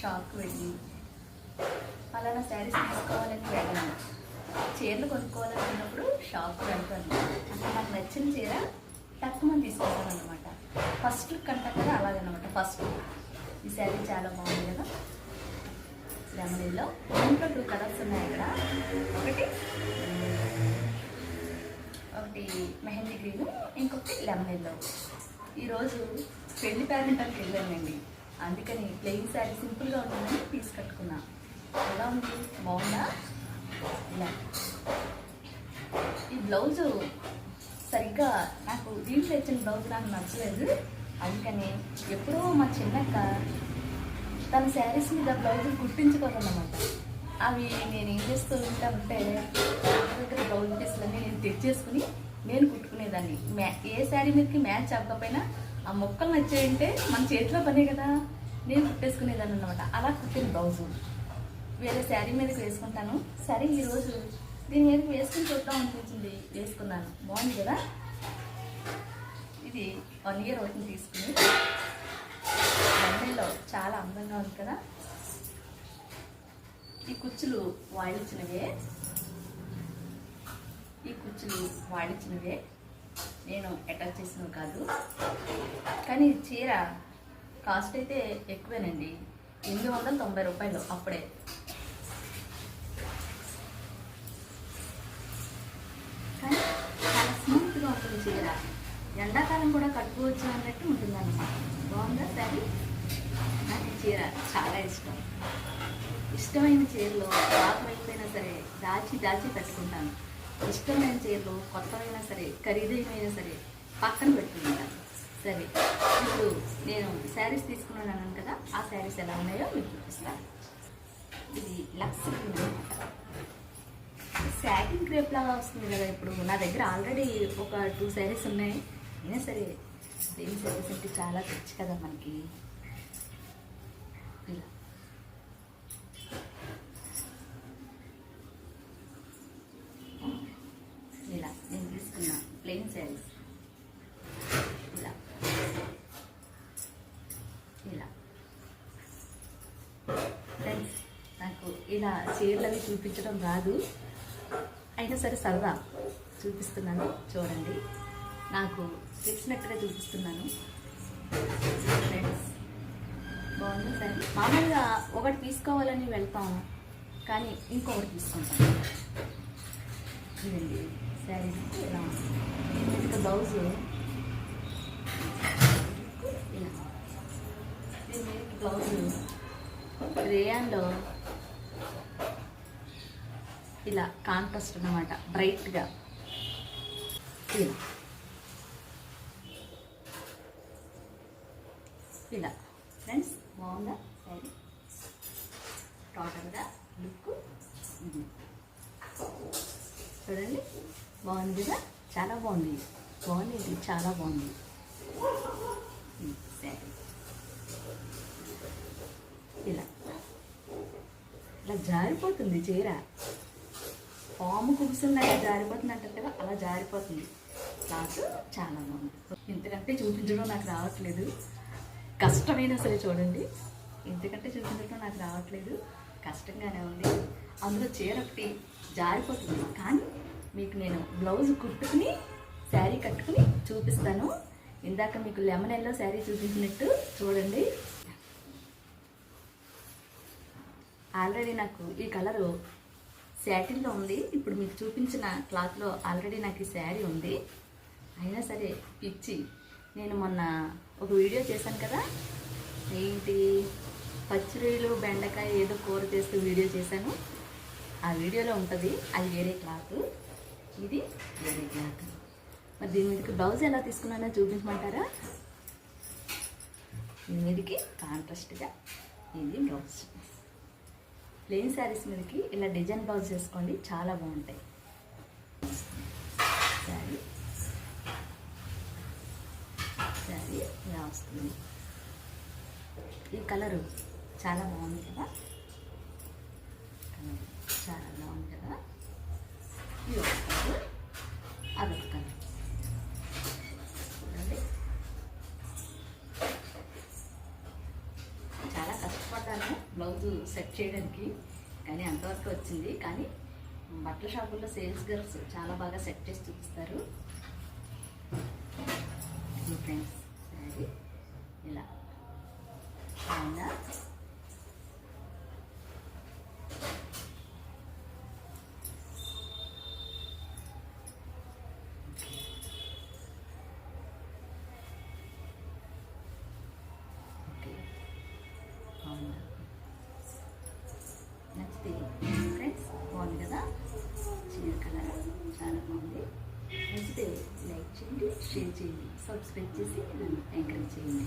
Shock వెళ్ళి అలానా శారీస్ తీసుకోవాలని వెళ్ళాను. చీరలు కొనుక్కోవాలనుకున్నప్పుడు షాక్ వెళ్తాను. అంటే నాకు నచ్చిన చీర తక్కువ మంది తీసుకుంటాను అనమాట ఫస్ట్ లుక్ అంటారు కదా అలాగనమాట ఫస్ట్ ఈ శారీ చాలా బాగుంది కదా. లెమనీలో ఇంట్లో టూ కలర్స్ ఉన్నాయి ఇక్కడ ఒకటి ఒకటి మెహందీ గ్రీన్ ఇంకొకటి లెమన్ ఎల్లో ఈరోజు పెళ్ళి పేరెంట్కి వెళ్ళానండి. అందుకని ప్లెయిన్ శారీ సింపుల్గా ఉంటుందని తీసుకట్టుకున్నా ఎలా ఉంది? బాగుందా? ఇలా. ఈ బ్లౌజు సరిగ్గా నాకు దీంట్లో ఇచ్చిన బ్లౌజ్ నాకు నచ్చలేదు. అందుకని ఎప్పుడో మా చిన్నక్క తన శారీస్ మీద బ్లౌజులు కుట్టించుకోవాలన్నమాట అవి నేను ఏం చేస్తూ ఉంటానంటే నా దగ్గర బ్లౌజ్ పీస్లన్నీ నేను తెచ్చేసుకుని నేను కుట్టుకునేదాన్ని. మ్యా ఏ శారీ మీదకి మ్యాచ్ అవ్వకపోయినా ఆ మొక్కలు నచ్చాయంటే మన చేతిలో పనే కదా. నేను కుట్టేసుకునేదాన్ని అనమాట అలా కుట్టిన బ్లౌజు. వేరే శారీ మీదకి వేసుకుంటాను. సరే ఈరోజు దీని మీదకి వేసుకుని చూద్దాం అనిపించింది. వేసుకున్నాను. బాగుంది కదా? ఇది వన్ ఇయర్ అవుతుంది తీసుకుని. బండిలో చాలా అందంగా ఉంది కదా? ఈ కుచ్చులు వాడిచ్చినవే. ఈ కుచ్చులు వాడిచ్చినవే. నేను అటాచ్ చేసినవి కాదు. కానీ చీర కాస్ట్ అయితే ఎక్కువేనండి. ఎనిమిది వందల తొంభై రూపాయలు అప్పుడే. కానీ చాలా స్మూత్గా ఉంటుంది చీర. ఎండాకాలం కూడా కట్టుకోవచ్చు అన్నట్టు ఉంటుంది అన్నమాట బాగుందా సరే నాకు చీర చాలా ఇష్టం. ఇష్టమైన చీరలో పాతమైపోయినా సరే దాచి దాచి పెట్టుకుంటాను ఇష్టమైన చీరలు కొత్తమైనా సరే ఖరీదైనా సరే పక్కన పెట్టుకుంటాను. సరే. ఇప్పుడు నేను శారీస్ తీసుకున్నాను అన్నాను కదా ఆ శారీస్ ఎలా ఉన్నాయో మీకు చూపిస్తాను. ఇది లక్స్ శాటిన్ క్రేప్ లాగా వస్తుంది కదా ఇప్పుడు. నా దగ్గర ఆల్రెడీ ఒక టూ శారీస్ ఉన్నాయి. అయినా సరే సేమ్ శారీస్ అంటే చాలా తెచ్చు కదా మనకి. ఇలా నేను తీసుకున్న ప్లెయిన్ శారీస్ ఇలా ఇలా ఫ్రెండ్స్ నాకు ఇలా చీరలు అవి చూపించడం రాదు. అయినా సరే సరదా చూపిస్తున్నాను. చూడండి. నాకు తెలిసినట్టుగా చూపిస్తున్నాను. ఫ్రెండ్స్ బాగుంది? సరే. మామూలుగా ఒకటి తీసుకోవాలని వెళ్తాం. కానీ ఇంకొకటి తీసుకుంటాం. ఇదండి. శారీ ఇలా. ఇంకా బ్లౌజ్ ఇలా. బ్లౌజ్ రేయాన్లో ఇలా కాంట్రాస్ట్ అనమాట బ్రైట్గా ఇలా. ఇలా. ఫ్రెండ్స్ బాగుందా సారీ టోటల్గా లుక్ చూడండి బాగుంది కదా? చాలా బాగుంది. బాగుంది ఇది చాలా బాగుంది. సారీ ఇలా. ఇలా జారిపోతుంది చీర. పాము కుగుసున్నాయి జారిపోతుంది అంటారు కదా అలా జారిపోతుంది. నాకు చాలా బాగుంది. ఇంతకంటే చూపించడం నాకు రావట్లేదు. కష్టమైనా సరే చూడండి. ఇంతకంటే చూపించడం నాకు రావట్లేదు. కష్టంగానే ఉంది. అందులో చీర ఒకటి జారిపోతుంది. కానీ మీకు నేను బ్లౌజ్ కుట్టుకుని శారీ కట్టుకుని చూపిస్తాను. ఇందాక మీకు లెమన్ ఎల్లో శారీ చూపించినట్టు చూడండి. ఆల్రెడీ నాకు ఈ కలరు శాటిన్లో ఉంది. ఇప్పుడు మీకు చూపించిన క్లాత్లో ఆల్రెడీ నాకు ఈ శారీ ఉంది. అయినా సరే పిచ్చి. నేను మొన్న ఒక వీడియో చేశాను కదా? ఏంటి? పచ్చిరొయ్యలు బెండకాయ ఏదో కూర చేస్తూ వీడియో చేశాను. ఆ వీడియోలో ఉంటుంది. అది వేరే క్లాత్. ఇది వేరే క్లాత్. మరి దీని మీదకి బ్లౌజ్ ఎలా తీసుకున్నానో చూపించమంటారా? దీని మీదకి కాంట్రాస్ట్గా ఇది బ్లౌజ్. ప్లెయిన్ శారీస్ మీదకి ఇలా డిజైన్ బ్లౌజ్ చేసుకోండి చాలా బాగుంటాయి. శారీ. శారీ ఇలా వస్తుంది? ఈ కలరు చాలా బాగుంది కదా కలర్ చాలా బాగుంది కదా ఇది ఒక కలర్ అదొక కలర్ చూడండి చాలా కష్టపడ్డాను కష్టపడ్డాను బ్లౌజ్ సెట్ చేయడానికి కానీ అంతవరకు వచ్చింది. కానీ బట్టల షాపుల్లో సేల్స్ గర్ల్స్ చాలా బాగా సెట్ చేసి చూపిస్తారు. ఫ్రెండ్స్ ఇలా. అవునా నచ్చితే ఫ్రెండ్స్ బాగుంది కదా? చీర కలర్ చాలా బాగుంది. నచ్చితే లైక్ చేయండి షేర్ చేయండి సబ్స్క్రైబ్ చేసి నన్ను ఎంకరేజ్ చేయండి.